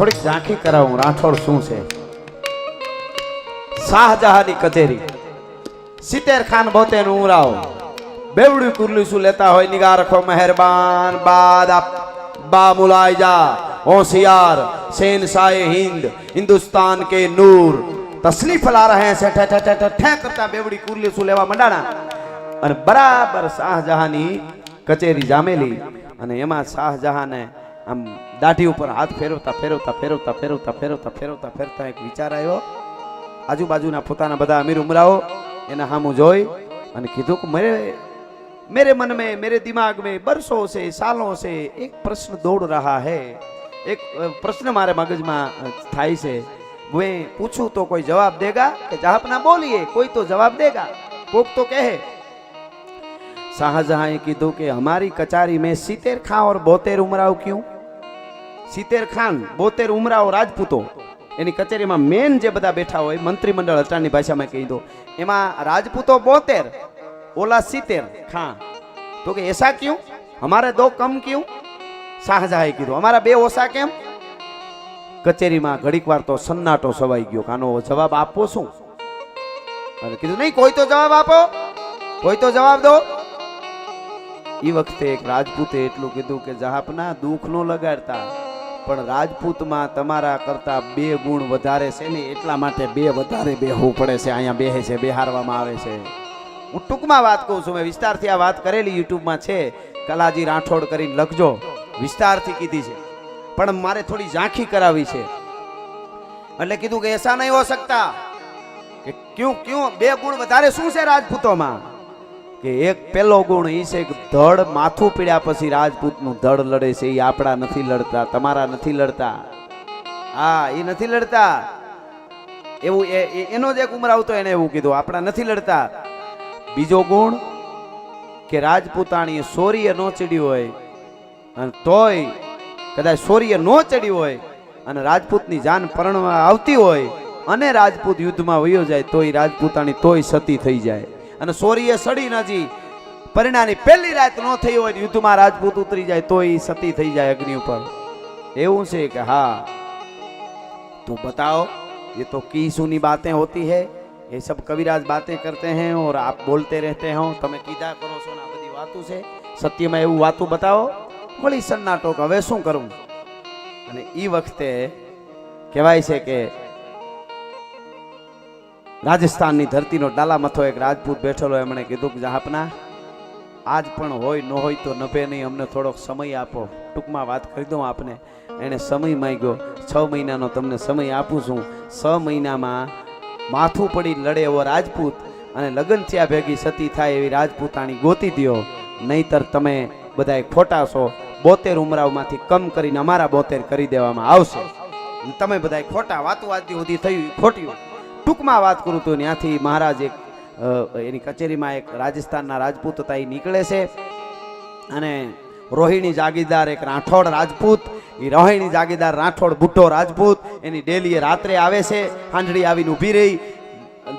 થોડીક ઝાંખી કરાવું રાઠોડ શું છે શાહજહાની કચેરી સિત્તેર ખાન બોતેર ઉમરાવ બેવડી કુરલી શું લેતા હોય નિગાર રખો મહેરબાન બાદ આપ બા મુલાઈ જા હોશિયાર शेन शाह हिंद हिंदुस्तान के नूर तसलीफ ला रहे हैं से ठे ठे ठे ठे ठे करता બેવડી કુરલી શું લેવા મંડાણા અને બરાબર શાહજહાની કચેરી જામેલી અને એમાં શાહજહાને આમ દાઢી ઉપર હાથ ફેરવતા ફેરવતા ફેરવતા ફેરવતા ફેરવતા ફેરવતા ફેરતા એક વિચાર આવ્યો. આજુબાજુના પોતાના બધા અમીર ઉમરાઓ એના સામું જોઈ અને કીધું કે મારે मेरे मन में मेरे दिमाग में बरसों से सालों से एक प्रश्न दौड़ रहा है एक प्रश्न मारे मगज में थाई से वे पूछूँ तो कोई जवाब देगा कि जहाँ ना बोलिए कोई तो जवाब देगा कोक तो कहे शाहजहां कीधु कि हमारी कचारी में सीतेर खां और बोतेर उमराव क्यों સિત્તેર ખાન, બોતેર ઉમરાઓ રાજપૂતો. એની કચેરીમાં મેન જે બધા બેઠા હોય, મંત્રીમંડળ અટાણની ભાષામાં કહી દો. એમાં રાજપૂતો બોતેર, ઓલા સિત્તેર ખાન. તો કે એસા ક્યું? હમારે દો કમ ક્યું? શાહજહાએ કીધું. અમારા બે ઓસા કેમ? કચેરીમાં ઘડીક વાર તો સન્નાટો સવાઈ ગયો. કાનો જવાબ આપો શું? અને કીધું, નહીં, કોઈ તો જવાબ આપો. કોઈ તો જવાબ દો. એ વખતે એક રાજપૂતે એટલું કીધું કે, જહાપના દુઃખ નો લગાડતા. પણ રાજપૂતમાં તમારા કરતા બે ગુણ વધારે છે ને, એટલા માટે બે વધારે બેહવું પડે છે. અહીંયા બેહે છે, બેહારવામાં આવે છે. હું ટૂંકમાં વાત કહું છું, મેં વિસ્તારથી આ વાત કરેલી યુટ્યુબમાં છે. કલાજી રાઠોડ કરીને લખજો. વિસ્તારથી કીધી છે. પણ મારે થોડી ઝાંખી કરાવી છે. એટલે કીધું કે એસા નહીં હો શકતા. કે ક્યું ક્યું, બે ગુણ વધારે શું છે રાજપૂતોમાં? કે એક પેલો ગુણ એ છે કે ધડ માથું પીડ્યા પછી રાજપૂતનું ધડ લડે છે એ આપણા નથી લડતા, તમારા નથી લડતા. હા એ નથી લડતા. એવું એ એ- એનો જ એક ઉમર આવતો એને એવું કીધું, આપણા નથી લડતા. બીજો ગુણ કે રાજપૂતાણી સોરીએ નો ચડ્યું હોય, અને તોય કદાચ સોરીએ નો ચડ્યું હોય, અને રાજપૂતની જાન પરણવા આવતી હોય, અને રાજપૂત યુદ્ધમાં વયો જાય, તોય રાજપૂતાણી તોય સતી થઈ જાય. અને સોરીએ સડી નજી પરિણાની પહેલી રાત ન થઈ હોય ને યુદ્ધમાં રાજપૂત ઉતરી જાય તોય ઈ સતી થઈ જાય અગ્નિ ઉપર એવું છે કે હા तो बताओ ये तो की सुनी बातें होती है ये सब कविराज बातें करते हैं और आप बोलते रहते हो તમે કીધા કરો છો ને આ બધી વાતો છે સત્યમાં એવું વાતું બતાવો વળી સન્નાટો કે હવે શું કરવું અને એ વખતે કહેવાય છે કે રાજસ્થાનની ધરતીનો ડાલામથો એક રાજપૂત બેઠેલો એમણે કીધું કે આપના આજ પણ હોય ન હોય તો નભે નહીં, અમને થોડોક સમય આપો. ટૂંકમાં વાત કરી દઉં આપને. એણે સમય માંગ્યો. છ મહિનાનો તમને સમય આપું છું. છ મહિનામાં માથું પડી લડે એવો રાજપૂત અને લગ્ન થયા ભેગી સતી થાય એવી રાજપૂતાણી ગોતી દ્યો. નહીતર તમે બધાય ખોટા છો. બોતેર ઉમરાવમાંથી કમ કરીને અમારા બોતેર કરી દેવામાં આવશે. તમે બધાય ખોટા વાતો વાતી સુધી થયું ખોટ્યું ટૂંકમાં વાત કરું તો ત્યાંથી મહારાજ એક એની કચેરીમાં એક રાજસ્થાનના રાજપૂત હતા એ નીકળે છે. અને રોહિણી જાગીરદાર એક રાઠોડ રાજપૂત એ રોહિણી જાગીરદાર રાઠોડ બુટ્ટો રાજપૂત, એની ડેલીએ રાત્રે આવે છે હાંડડી આવીને ઊભી રહી,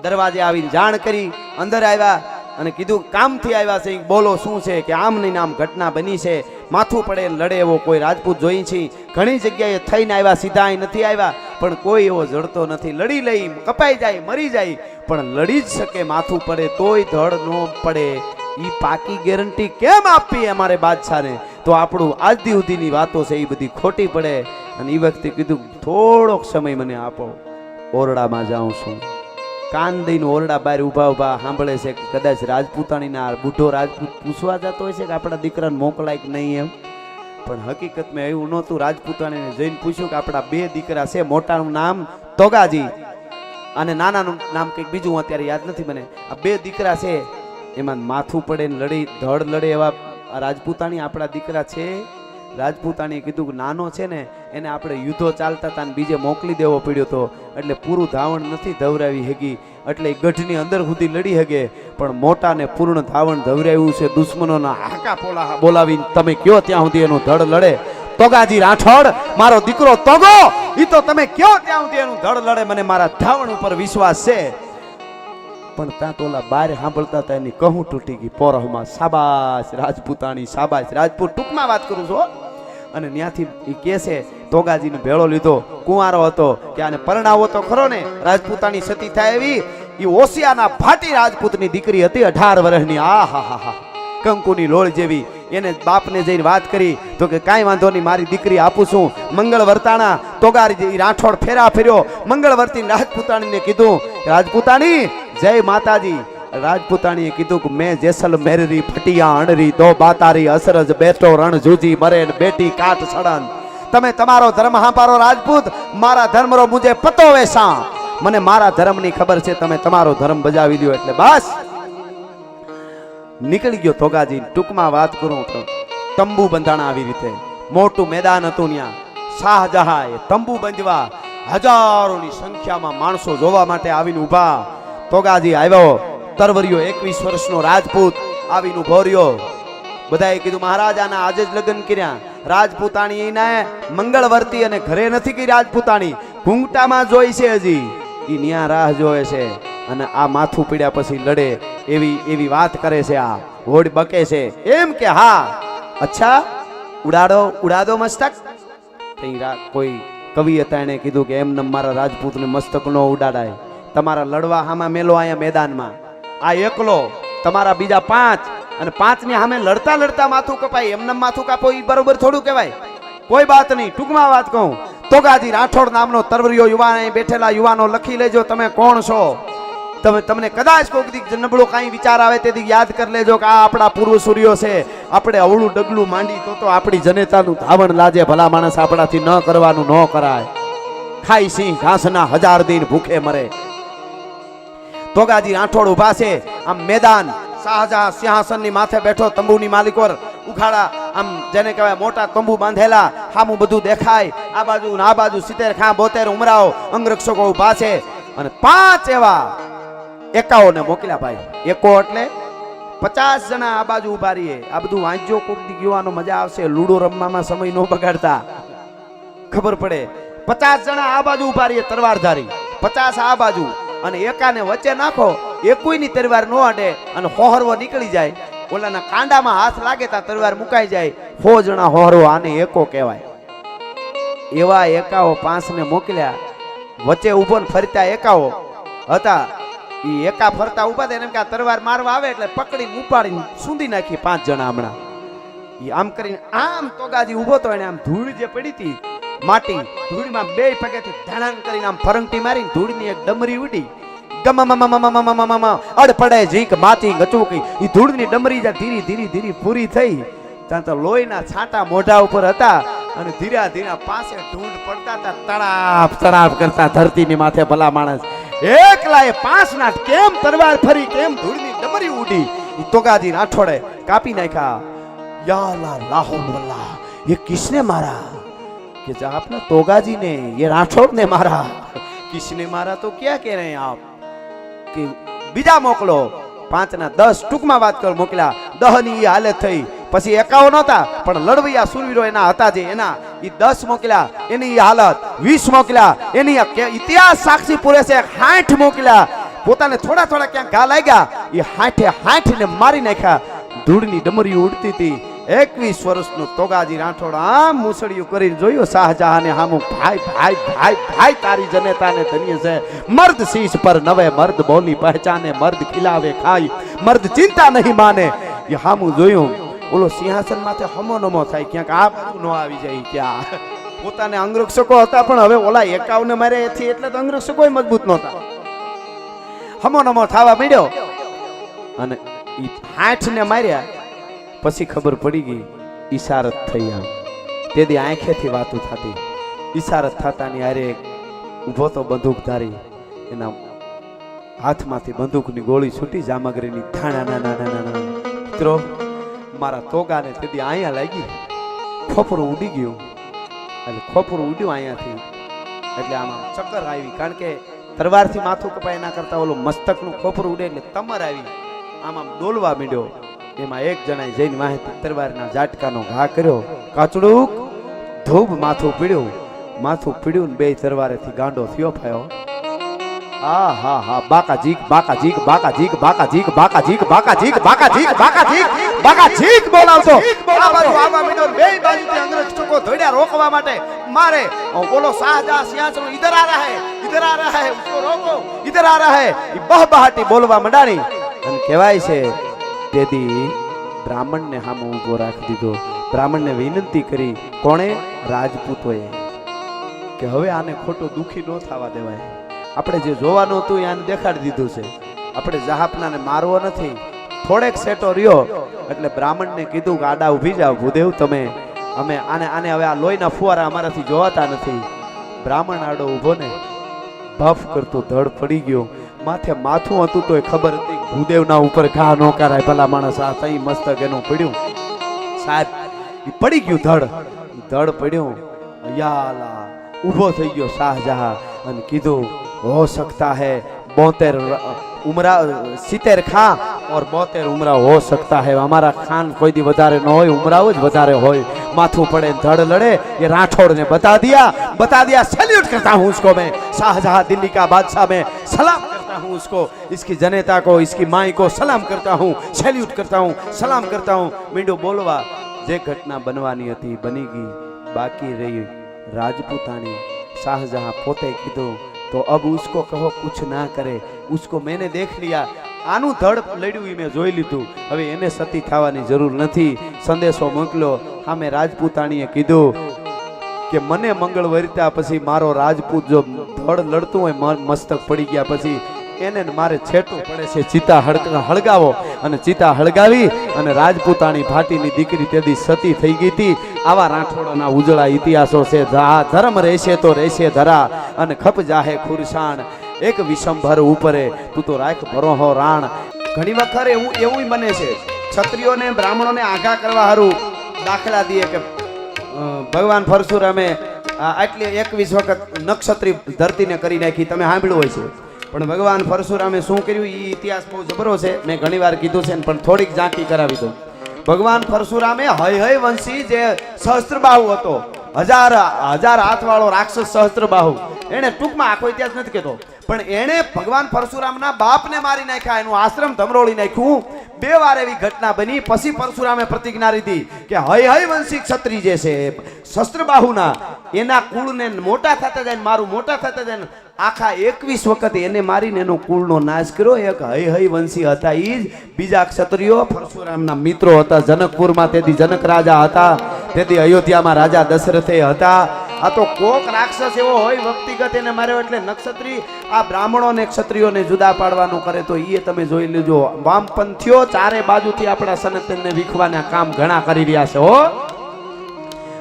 દરવાજે આવીને જાણ કરી, અંદર આવ્યા અને કીધું, કામથી આવ્યા છે? બોલો, શું છે કે આમ નહીં આમ ઘટના બની છે? માથું પડે લડે એવો કોઈ રાજપૂત જોઈ છે? ઘણી જગ્યાએ થઈને આવ્યા, સીધા અહીં નથી આવ્યા. પણ કોઈ એવો જડતો નથી. લડી લઈ, કપાઈ જાય, મરી જાય, પણ લડી જ શકે, માથું પડે તોય ધડ ન પડે. એ પાકી ગેરંટી કેમ આપવી અમારે બાદશાહને? તો આપણું આજ દી સુધીની વાતો છે એ બધી ખોટી પડે. અને એ વખતે કીધું, થોડોક સમય મને આપો, ઓરડામાં જાઉં છું. કાન દઈને ઓરડા બહાર ઊભા ઊભા સાંભળે છે કે કદાચ રાજપૂતાણીના બુઢો રાજપૂત પૂછવા જતો હોય છે કે આપણા દીકરાને મોકલાય કે નહીં એમ? પણ હકીકતમાં એવું નહોતું. રાજપૂતાણીને જઈને પૂછ્યું કે આપણા બે દીકરા છે, મોટાનું નામ તોગાજી. અને નાનાનું નામ કંઈક બીજું અત્યારે યાદ નથી મને. આ બે દીકરા છે, એમાં માથું પડે ને લડી, ધડ લડે એવા રાજપૂતાણી આપણા દીકરા છે. રાજપૂતાણીએ કીધું કે નાનો છે ને, એને આપણે યુદ્ધો ચાલતા હતા ને બીજે મોકલી દેવો પડ્યો હતો એટલે પૂરું ધાવણ નથી ધવરાવી હગી. એટલે ગઢની અંદર સુધી લડી હગે, પણ મોટાને પૂર્ણ ધાવણ ધવરાવ્યું છે દુશ્મનોના હાકા પોલા બોલાવીને, તમે કયો ત્યાં સુધી એનું ધડ લડે? તોગાજી રાઠોડ, મારો દીકરો તોગો! ઈ તો તમે કયો ત્યાં સુધી એનું ધડ લડે? મને મારા ધાવણ ઉપર વિશ્વાસ છે. પણ ત્યાં તો ઓલા બાર સાંભળતા હતા એની કહું તૂટી ગઈ. પોરહમાં સાબાસ રાજપૂતાણી સાબાસ રાજપૂત ટૂંકમાં વાત કરું છું. અને ત્યાંથી એ કહે છે તોગાજીને ભેળો લીધો, કુંવારો હતો. કે આને પરણાવો તો ખરો ને? રાજપૂતાની સતી થાય એવી એ ઓસિયાના ભાટી રાજપૂતની દીકરી હતી અઢાર વર્ષની આ હા હા હા કંકુની લોળ જેવી. એને બાપને જઈને વાત કરી, તો કે કાંઈ વાંધો નહીં, મારી દીકરી આપું છું. મંગળ વર્તાણા તોગારી રાઠોડ ફેરા ફેર્યો. મંગળવર્તી રાજપૂતાણીને કીધું, રાજપૂતાણી, જય માતાજી. રાજપૂતાણીએ કીધું કે મેં જેસલ ફટિયા અણરી, દો બાતારી અસરજ બેઠો રણ જુજી મરે બેટી કાટ સડન તમે તમારો ધર્મ હાંપારો રાજપૂત, મારા ધર્મરો મુજે પતો વેસા મને મારા ધર્મની ખબર છે, તમે તમારો ધર્મ બજાવી દો એટલે બસ. નીકળી ગયો તોગાજી ટૂંકમાં વાત કરું તો, તંબુ બંધાણા આવી રીતે. મોટું મેદાન હતું ત્યાં. શાહજહાએ તંબુ બંધવા હજારોની સંખ્યામાં માણસો જોવા માટે આવીને ઊભા. તોગાજી આવ્યો. તરવરિયો એકવીસ વર્ષનો રાજપૂત આવીને ઊભો રહ્યો. બધાએ કીધું મહારાજાના આજે જ લગ્ન કર્યા. રાજપૂતાણી એને મંગળવર્તી અને ઘરે નથી કરી રાજપૂતાણી. ઘૂંઘટામાં જોઈ છે હજી. એ ન્યા રાહ જોવે છે અને આ માથું પીડ્યા પછી લડે એવી એવી વાત કરે છે આ. હોડ બકે છે. એમ કે, હા. અચ્છા, ઉડાડો ઉડાડો મસ્તક. તઈ કોઈ કવિ હતા એણે કીધું કે એમને મારા રાજપૂતને મસ્તક નો ઉડાડાય. તમારા લડવા હામાં મેલો અહીંયા મેદાનમાં. આ એકલો, તમારા બીજા પાંચ, અને પાંચની સામે લડતા લડતા માથું કપાય એમને માથું કાપો એ બરોબર થોડું કહેવાય. કોઈ વાત નહીં, ટૂંકમાં વાત કહું. તોગાજી રાઠોડ નામનો તરવરિયો યુવાન બેઠેલા યુવાનો લખી લેજો, તમે કોણ છો? તમે, તમને કદાચ કોઈક દી નબળો કાંઈ વિચાર આવે તેથી યાદ કરી લેજો કે આ આપણા પૂર્વ સૂર્યો છે. આપણે અવળું ડગલું માંડી તો તો આપણી જનેતાનું ધાવણ લાજે ભલા માણસ આપણાથી ન કરવાનું, ન કરાય. ખાઈ સિંહ ઘાસના હજાર દિન ભૂખે મરે. તોગાજી આઠોડ ઊભા છે. આમ મેદાન, શાહજહાં સિંહાસનની માથે બેઠો તંબુની માલિકોર ઉખાડા આમ જેને કહેવાય મોટા તંબુ બાંધેલા, હામું બધું દેખાય. આ બાજુ આ બાજુ સિત્તેર ખા બોતેર ઉમરાઓ અંગરક્ષકો ઊભા છે. અને પાંચ એવા એકાઓને મોકલ્યા ભાઈ. એકો એટલે પચાસ જણા આ બાજુ ઊભા રહીએ. આ બધું વાંચજો કોક દી યુવાનો મજા આવશે. લૂડો રમવામાં સમય ન બગાડતા. ખબર પડે. પચાસ જણા આ બાજુ ઊભા રહીએ તરવારધારી. પચાસ આ બાજુ. અને એકાને વચ્ચે નાખો. એકોયની તરવાર નો અડે અને હોહરવો નીકળી જાય. ઓલાના કાંડામાં હાથ લાગે ત્યાં તરવાર મુકાઈ જાય. સો જણા હોહરવો, આને એકો કહેવાય. એવા એકાઓ પાંચને મોકલ્યા. વચ્ચે ઊભો ને ફરતા એકાઓ હતા. એ એકા ફરતા ઊભા થાય એમ કે આ તરવાર મારવા આવે એટલે પકડીને ઉપાડીને સૂંધી નાખી પાંચ જણા હમણાં. આમ કરીને આમ તોગાજી ઊભો તો એને આમ ધૂળ જે પડી હતી માટી ધૂળમાં બે પગેથી ધણાન કરીને આમ ફરંગટી મારી ધૂળની એક ડમરી ઉડી. અડપડે ઝીંક, માથી ગચુકી. એ ધૂળની ડમરી જ્યાં ધીરી ધીરી ધીરી પૂરી થઈ, ત્યાં તો લોહીના છાંટા મોઢા ઉપર હતા અને ધીરા ધીરા પાસે ઢૂંઢ પડતા હતા તણાપ તણાપ કરતા ધરતીની માથે ભલા માણસ. એકલા એ પાંચ ના કેમ તરવાર ફરી, કેમ ધૂળની ડમરી ઉડી? તોગાજી રાઠોડે કાપી નાખ્યા. યા યાલા લાહો એ કિસને મારા? मारा कि जब आपने तोगाजी ने ये राठौड़ ने मारा किसने मारा तो क्या कह रहे हैं आप કે બીજા મોકલો પાંચના દસ ટૂંકમાં વાત કર મોકલ્યા દહની ઈ હાલત થઈ પછી એકાવન હતા પણ લડવૈયા સુરવીરો એના હતા જે એના ઈ દસ મોકલ્યા એની ઈ હાલત વીસ મોકલ્યા એની આ કે- ઇતિહાસ સાક્ષી પૂરે છે હાઠ મોકલ્યા પોતાને થોડા થોડા ક્યાંક ઘા લાગ્યા એ હાઠે હાઠ ને મારી નાખ્યા ધૂળની ડમરી ઉડતી હતી એકવીસ વર્ષનો તોગાજી રાઠોડ આમ મુસળિયું કરીને જોયું, શાહજહાને હામુ, ભાઈ ભાઈ ભાઈ ભાઈ, તારી જનેતાને ધન્ય છે. મર્દ શીશ પર નવે મર્દ બોલી પહેચાને, મર્દ ખિલાવે ખાઈ, મર્દ ચિંતા નહીં માને. એ હામુ જોયું, ઓલો સિંહાસન માથે હમો નમો થાય, ક્યાંક આ બાજુ ન આવી જાય ક્યાં? પોતાને અંગરક્ષકો હતા, પણ હવે ઓલા એકાવને મારે એથી એટલે તો અંગરક્ષકો મજબૂત નહોતા. હમો નમો થવા માંડ્યો. અને ઈ હાઠને માર્યા પછી ખબર પડી ગઈ, ઈશારત થઈ આમ. તેથી આંખેથી વાતો થતી. ઈશારત થતાની હારે ઊભો તો બંદૂકધારી એના હાથમાંથી બંદૂકની ગોળી છૂટી જામગરીની ધાણા નાના નાના નાના મિત્રો, મારા તોગાને તેથી અહીંયા લાગી. ખોપરું ઉડી ગયું. એટલે ખોપરું ઉડ્યું અહીંયાથી. એટલે આમ આમ ચક્કર આવી. કારણ કે તરવારથી માથું કપાય એના કરતાં ઓલું મસ્તકનું ખોપરું ઉડે એટલે તમર આવી. આમ આમ ડોલવા માંડ્યો. એમાં એક જણાએ જઈને માહિતી તરવારના ઝાટકાનો ઘા કર્યો. કાચડુક ધૂબ માથું પીડ્યું. માથું પીડ્યું ને બે તરવારેથી ગાંડો થયો ફાયો આ હા હા, બાકા જીક બાકા જીક બાકા જીક બાકા જીક બાકા જીક બાકા જીક બાકા જીક બાકા જીક બાકા જીક બોલાવતો આ બાજુ આવા માંડ્યો બે બાજુથી અંગ્રેજ ટુકો રોકવા માટે મારે બોલો શાહજહાં સિંહાસન ઇધર આ રહા હે ઇધર આ રહા હે ઉસકો રોકો ઇધર આ રહા. હે બહબહાટી બોલવા મંડાણી. અને કહેવાય છે તેથી બ્રાહ્મણને હામો ઊભો રાખી દીધો. બ્રાહ્મણને વિનંતી કરી, કોણે રાજપૂતોએ? કે હવે આને ખોટો દુઃખી ન થવા દેવાય. આપણે જે જોવાનું હતું એ આને દેખાડી દીધું છે. આપણે જહાપનાને મારવો નથી. થોડેક સેટો રહ્યો, એટલે બ્રાહ્મણને કીધું કે, આડા ઊભી જાઓ, ભૂદેવ તમે. અમે આને આને હવે આ લોહીના ફુવારા અમારાથી જોવાતા નથી. બ્રાહ્મણ આડો ઊભો ને ભફ કરતો ધડ પડી ગયો. માથે માથું હતું તોય ખબર હતી. ભૂદેવના ઉપર ઘા ન કરાય. ભલા માણસ આ તઈ મસ્તક એનું પડ્યું. સાહેબ પડી ગયું ધડ. ધડ પડ્યું. યાલા ઊભો થઈ ગયો શાહજહા અને કીધું, હો સકતા હે બોતેર ઉમરા, સિત્તેર ખાં ઓર બોતેર ઉમરા હો સકતા હે. અમારા ખાન કોઈ દી વધારે ન હોય, ઉમરાઓ જ વધારે હોય. માથું પડે ધડ લડે. એ રાઠોડ ને બતા દિયા બતા દિયા સેલ્યુટ કરતા હું ઉસકો મેં શાહજહા દિલ્હી કા બાદશાહ મેં. સલામ. करता हूँ उसको इसकी जनता को इसकी माई को सलाम करता हूँ सैल्यूट करता हूँ सलाम करता हूँ મીંડું બોલવા જે ઘટના બનવાની હતી બની ગઈ બાકી રહી રાજપૂતાણી શાહજહાं પોતે કીધું તો અબ ઉસકો કહો કુછ ના કરે ઉસકો મેને દેખ લિયા આનું ધડ લડ્યું ઈ મેં જોઈ લીધું હવે એને સતી થવાની જરૂર નથી સંદેશો મોકલ્યો સામે રાજપૂતાણીએ કીધું કે મને મંગળ વરિતા પછી મારો રાજપૂત જો ધડ લડતું હોય મ- મસ્તક પડી ગયા પછી એને મારે છેટું પડે છે. ચિતા હળગાવો અને ચિતા હળગાવી અને રાજપૂતાણી ભાટીની દીકરી તેથી સતી થઈ ગઈ હતી. આવા રાઠોડોના ઉજળા ઇતિહાસો છે. ધર્મ રહેશે તો રહેશે ધરા અને ખપ જાહે ખુરશાણ એક વિષમભર ઉપરે તું તો રાખ ભરોહો રાણ. ઘણી વખત એવું એવું બને છે. ક્ષત્રિયોને બ્રાહ્મણોને આઘા કરવા હારું દાખલા દઈએ કે ભગવાન પરશુરામે આટલી એકવીસ વખત નક્ષત્રી ધરતીને કરી નાખી. તમે સાંભળ્યું હોય છે. પણ ભગવાન પરશુરામે શું કર્યું? એ ઇતિહાસ બહુ જબરો છે. મેં ઘણી વાર કીધું છે પણ થોડીક ઝાંકી કરાવી દઉં. ભગવાન પરશુરામે હય હય વંશી જે સહસ્ત્રબાહુ હતો, હજાર હજાર હાથવાળો રાક્ષસ સહસ્ત્રબાહુ એને ટૂંકમાં આખો ઇતિહાસ નથી કહેતો. પણ એણે ભગવાન પરશુરામના બાપને મારી નાખ્યા, એનું આશ્રમ ધમરોળી નાખ્યું. બે વાર એવી ઘટના બની. પછી પરશુરામે પ્રતિજ્ઞા લીધી કે હય હય વંશી ક્ષત્રિય જે છે શસ્ત્રબાહુના એના કુળને મોટા થતા જાય મારું મોટા થતા જાય આખા એકવીસ વખત એને મારીને એનો કુળનો નાશ કર્યો. એક હય હય વંશી હતા એ જ. બીજા ક્ષત્રિયો પરશુરામના મિત્રો હતા, જનકપુરમાં તેથી જનક રાજા હતા, તેથી અયોધ્યામાં રાજા દશરથે હતા. આ તો કોક રાક્ષસ એવો હોય વ્યક્તિગત એને માર્યો એટલે નક્ષત્રી આ બ્રાહ્મણો ને ક્ષત્રિયોને જુદા પાડવાનું કરે તો એ તમે જોઈ લેજો. વામપંથીઓ ચારે બાજુથી આપણા સનાતનને વિખવાના કામ ઘણા કરી રહ્યા છે, હો.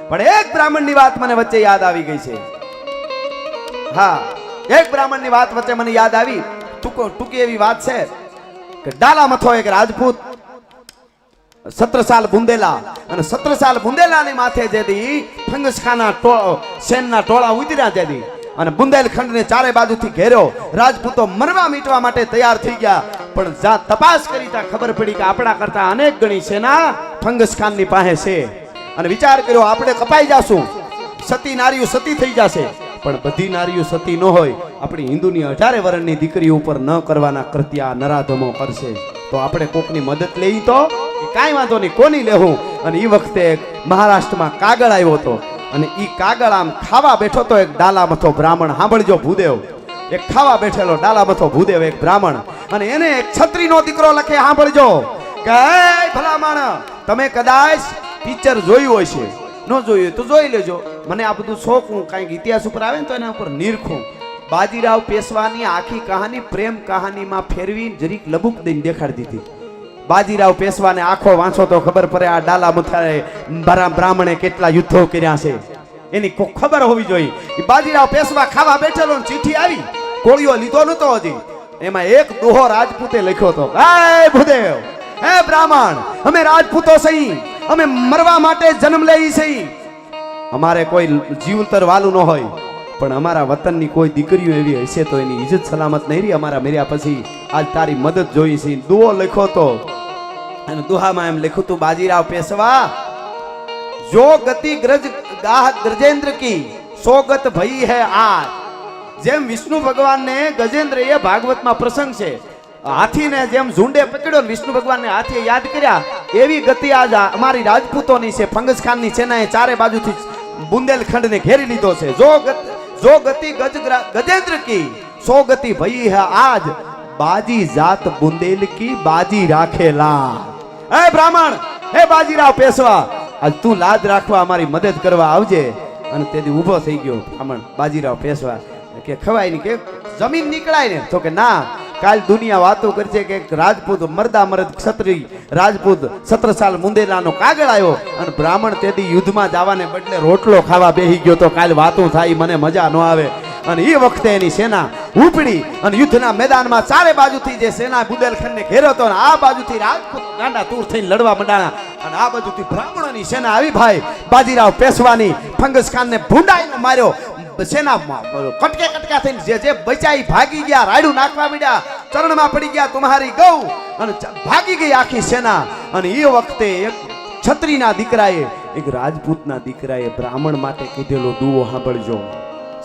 પણ એક બ્રાહ્મણની વાત મને વચ્ચે યાદ આવી ગઈ છે. હા, એક બ્રાહ્મણની વાત વચ્ચે મને યાદ આવી. ટૂંકો ટૂંકી એવી વાત છે કે ડાલા મથો એક રાજપૂત સત્ર સાલ બુંદેલા અને સત્ર સાલ બુંદેલાની માથે જેથી ફંગસખાના સેનના ટોળા ઉતર્યા જેથી અને બુંદેલખંડને ચારે બાજુથી ઘેર્યો. રાજપૂતો મરવા મીટવા માટે તૈયાર થઈ ગયા. પણ જ્યાં તપાસ કરી ત્યાં ખબર પડી કે આપણા કરતા અનેક ગણી સેના ફંગસખાનની પાસે છે. અને વિચાર કર્યો, આપણે કપાઈ જાશું. સતી નારીઓ સતી થઈ જશે. પણ બધી નારીઓ સતી ન હોય. આપણી હિન્દુની અઢારે વર્ણની દીકરી ઉપર ન કરવાના કૃત્યા નરાધમો કરશે. તો આપણે કોકની મદદ લઈ તો? કાંઈ વાંધો નહીં, કોની લેવું અને એ વખતે મહારાષ્ટ્રમાં કાગળ આવ્યો હતો. અને એ કાગળ આમ ખાવા બેઠો તો એક ડાલા મથો બ્રાહ્મણ, સાંભળજો ભૂદેવ. એક ખાવા બેઠેલો ડાલા મથો ભૂદેવ, એક બ્રાહ્મણ. અને એને એક છત્રીનો દીકરો લખે, સાંભળજો. કે, "એ ભલામણ, તમે કદાચ પિક્ચર જોયું હોય છે ન જોયું, તો જોઈ લેજો. મને આ બધું શોખ, હું કાંઈક ઇતિહાસ ઉપર આવે ને તો એના ઉપર નિરખું. બાજીરાવ પેશવાની આખી કહાની પ્રેમ કહાનીમાં ફેરવી જરીક લબુક દઈને દેખાડી દીધી. બાજીરાવ પેશવાને આખો વાંચો તો ખબર પડે, આ ડાલા મથાએ ભરા બ્રાહ્મણે કેટલા યુદ્ધો કર્યા છે. એની ખબર હોવી જોઈએ. બાજીરાવ પેશવા ખાવા બેઠેલો ચીઠી આવી, કોળીઓ લીધો નતો હજી. એમાં એક દોહો રાજપૂતે લખ્યો હતો. હે ભૂદેવ, હે બ્રાહ્મણ, અમે રાજપૂતો સહી, અમે મરવા માટે જન્મ લઈ સહી. અમારે કોઈ જીવતર વાલું ન હોય. પણ અમારા વતનની કોઈ દીકરીઓ એવી હશે તો એની ઇજ્જત સલામત નહીં રહી. અમારા મેર્યા પછી આજ તારી મદદ જોઈ છે. દુઓ લખો તો. અને દુહામાં એમ લખ્યું તું, બાજીરાવ પેશવા, જો ગતિ ગ્રજ ગાહ ગ્રજેન્દ્ર કી સોગત ભઈ હે આ જેમ વિષ્ણુ ભગવાનને એ ભાગવતમાં પ્રસંગ છે, હાથીને જેમ ઝુંડે પકડ્યો વિષ્ણુ વિષ્ણુ ભગવાનને હાથીએ યાદ કર્યા, એવી ગતિ આજ અમારી રાજપૂતોની છે. ફંગસ ખાનની સેનાએ ચારે બાજુથી બુંદેલખંડને ઘેરી લીધો છે. જો જો ગતિ ગજ ગજેન્દ્ર કી, સો ગતિ ભઈ હે આજ. બાજી જાત બુંદેલ કી બાજી રાખેલા. હે બ્રાહ્મણ, હે બાજીરાવ પેશવા. આજ તું લાજ રાખવા અમારી મદદ કરવા આવજે. અને તેથી ઊભો થઈ ગયો બ્રાહ્મણ, બાજીરાવ પેશવા. કે ખવાય નહીં કે જમીન નીકળાય ને. તો કે ના કાલ દુનિયા વાતો કરશે કે રાજપૂત મરદા મરદ ક્ષત્રિય રાજપૂત સત્ર સાલ મુંદેલાનો કાગળ આવ્યો અને બ્રાહ્મણ તેથી યુદ્ધમાં જવાને બદલે રોટલો ખાવા બેહી ગયો તો કાલ વાતો થાય, મને મજા ન આવે. અને એ વખતે એની સેના ઉપડી અને યુદ્ધના મેદાનમાં ચારે બાજુથી જે સેના બુદેલખંડને ઘેરો હતો આ બાજુથી રાજપૂત ગાંડા તૂર થઈને લડવા મંડાણા. અને આ બાજુથી બ્રાહ્મણોની સેના આવી ભાઈ. બાજીરાવ પેશવાની ફંગસ ખાનને ભૂંડાઈને માર્યો. સેના કટકે કટકા થઈને જે જે બચાઈ ભાગી ગયા રાડું નાખવા મીડ્યા, ચરણમાં પડી ગયા તમારી ગૌ, અને ભાગી ગઈ આખી સેના. અને એ વખતે એક છત્રીના દીકરાએ, એક રાજપૂતના દીકરાએ બ્રાહ્મણ માટે કીધેલો દુવો સાંભળજો.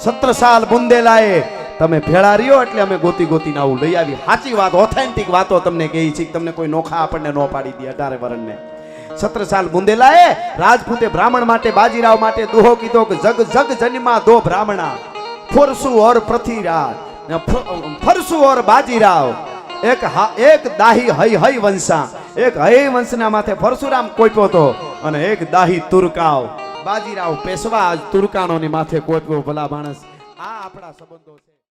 સત્ર સાલ બુંદેલાએ, તમે ભેળા રહ્યો એટલે અમે ગોતી ગોતીને આવું લઈ આવી. સાચી વાત ઓથેન્ટિક વાતો તમને કહી છે તમને કોઈ નોખા આપણને ન પાડી દે અઢારે વરણને. સત્ર સાલ રાજપૂતે બ્રાહ્મણ માટે, બાજીરાવ માટે દુહો કીધો કે જગ જગ જન્મા દો બ્રાહ્મણા, ફોરસુ ઓર પૃથ્વીરાજ. ફરસુ ઓર બાજીરાવ. એક એક દાહી હઈ હઈ વંશા. એક હઈ વંશના માથે પરશુરામ કોઈપો તો અને એક દાહી તુરકાવ. બાજીરાવ પેશવા આજ માથે કોઈપો ભલા માણસ. આ આપણા સંબંધો છે.